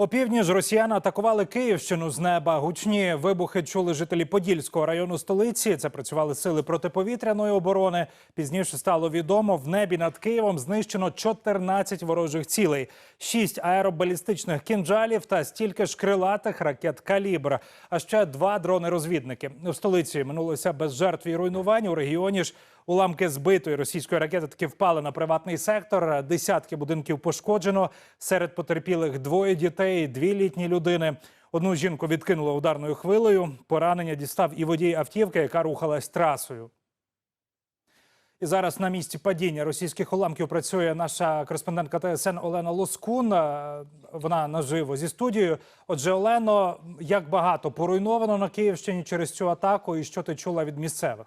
Опівдні ж росіяни атакували Київщину з неба. Гучні вибухи чули жителі Подільського району столиці. Це працювали сили протиповітряної оборони. Пізніше стало відомо, в небі над Києвом знищено 14 ворожих цілей, 6 аеробалістичних кінжалів та стільки ж крилатих ракет калібр. А ще два дрони-розвідники. У столиці минулося без жертв і руйнувань. У регіоні ж Уламки збитої російської ракети таки впали на приватний сектор. Десятки будинків пошкоджено. Серед потерпілих двоє дітей, дві літні людини. Одну жінку відкинуло ударною хвилею. Поранення дістав і водій автівки, яка рухалась трасою. І зараз на місці падіння російських уламків працює наша кореспондентка ТСН Олена Лоскун. Е, Вона наживо зі студією. Отже, Олено, як багато поруйновано на Київщині через цю атаку, і що ти чула від місцевих?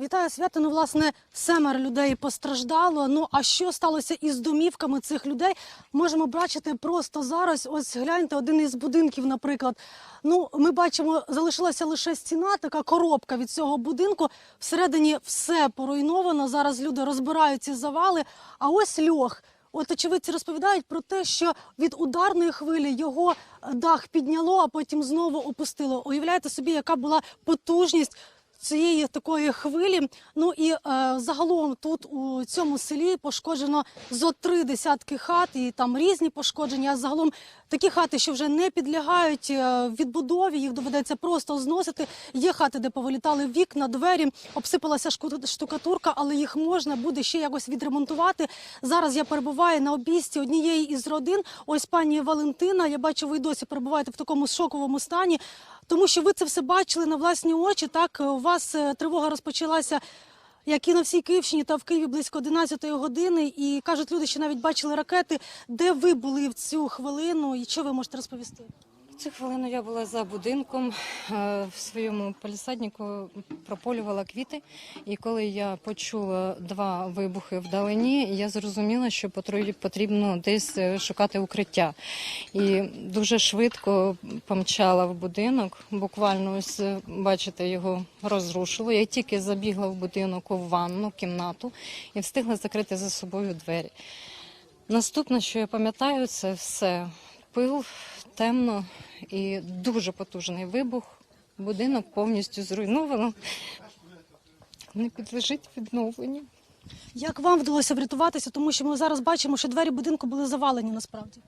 Вітаю свято. Ну, власне, семеро людей постраждало. Ну а що сталося із домівками цих людей? Можемо бачити просто зараз. Ось гляньте, один із будинків, наприклад. Ну, ми бачимо, залишилася лише стіна, така коробка від цього будинку. Всередині все поруйновано. Зараз люди розбирають ці завали. А ось льох. От очевидці розповідають про те, що від ударної хвилі його дах підняло, а потім знову опустило. Уявляєте собі, яка була потужність цієї такої хвилі. Ну і е, загалом тут у цьому селі пошкоджено зо три десятки хат, і там різні пошкодження. А загалом такі хати, що вже не підлягають е, відбудові, їх доведеться просто зносити. Є хати, де повилітали вікна, двері, обсипалася штукатурка, але їх можна буде ще якось відремонтувати. Зараз я перебуваю на обійсті однієї із родин. Ось пані Валентина. Я бачу, ви досі перебуваєте в такому шоковому стані. Тому що ви це все бачили на власні очі. Так у вас е, тривога розпочалася. Як і на всій Київщині та в Києві близько 11 години, і кажуть люди, що навіть бачили ракети. Де ви були в цю хвилину, і що ви можете розповісти? Цю хвилину я була за будинком е, в своєму палісаднику, прополювала квіти. І коли я почула два вибухи вдалині, я зрозуміла, що потрібно десь е, шукати укриття. І дуже швидко помчала в будинок. Буквально ось е, бачите, його розрушило. Я тільки забігла в будинок у ванну, кімнату і встигла закрити за собою двері. Наступне, що я пам'ятаю, це все пил, темно і дуже потужний вибух. Будинок повністю зруйновано. Не підлежить відновленню. Як вам вдалося врятуватися? Тому що ми зараз бачимо, що двері будинку були завалені насправді.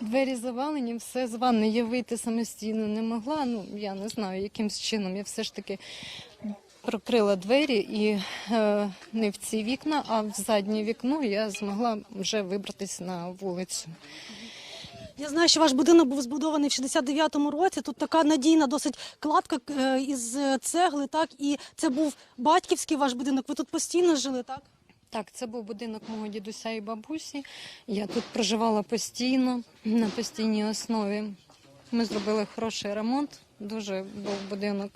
Двері завалені, все з ванни. Я вийти самостійно не могла. Ну я не знаю, якимсь чином. Я все ж таки прокрила двері і е, не в ці вікна, а в заднє вікно я змогла вже вибратись на вулицю. Я знаю, що ваш будинок був збудований в 69-му році. Тут така надійна досить кладка е, із е, цегли, так і це був батьківський ваш будинок. Ви тут постійно жили, так? Так, це був будинок мого дідуся і бабусі. Я тут проживала постійно, на постійній основі. Ми зробили хороший ремонт. Дуже був будинок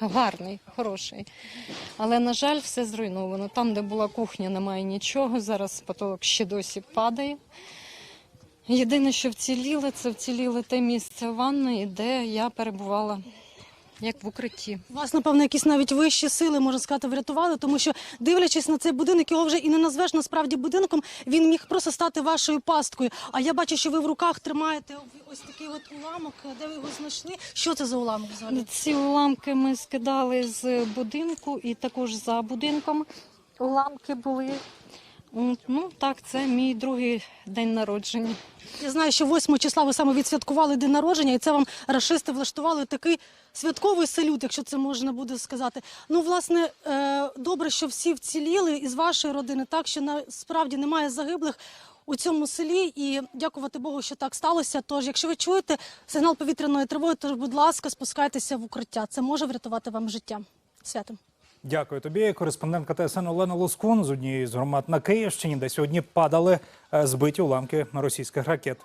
гарний, хороший. Але, на жаль, все зруйновано. Там, де була кухня, немає нічого. Зараз потолок ще досі падає. Єдине, що вціліло, це вціліло те місце ванної, де я перебувала як в укритті. Вас, напевно, якісь навіть вищі сили, можна сказати, врятували, тому що, дивлячись на цей будинок, його вже і не назвеш насправді будинком, він міг просто стати вашою пасткою. А я бачу, що ви в руках тримаєте ось такий от уламок, де ви його знайшли. Що це за уламок взагалі? Ці уламки ми скидали з будинку і також за будинком уламки були. Ну так, це мій другий день народження. Я знаю, що 8 числа ви саме відсвяткували день народження, і це вам рашисти влаштували такий святковий салют, якщо це можна буде сказати. Ну, власне, е, добре, що всі вціліли із вашої родини, так що насправді немає загиблих. У цьому селі і дякувати Богу, що так сталося. Тож, якщо ви чуєте сигнал повітряної тривоги, то будь ласка, спускайтеся в укриття. Це може врятувати вам життя. Святом. Дякую тобі. Кореспондентка ТСН Олена Лоскун з однієї з громад на Київщині, де сьогодні падали е, збиті уламки російських ракет.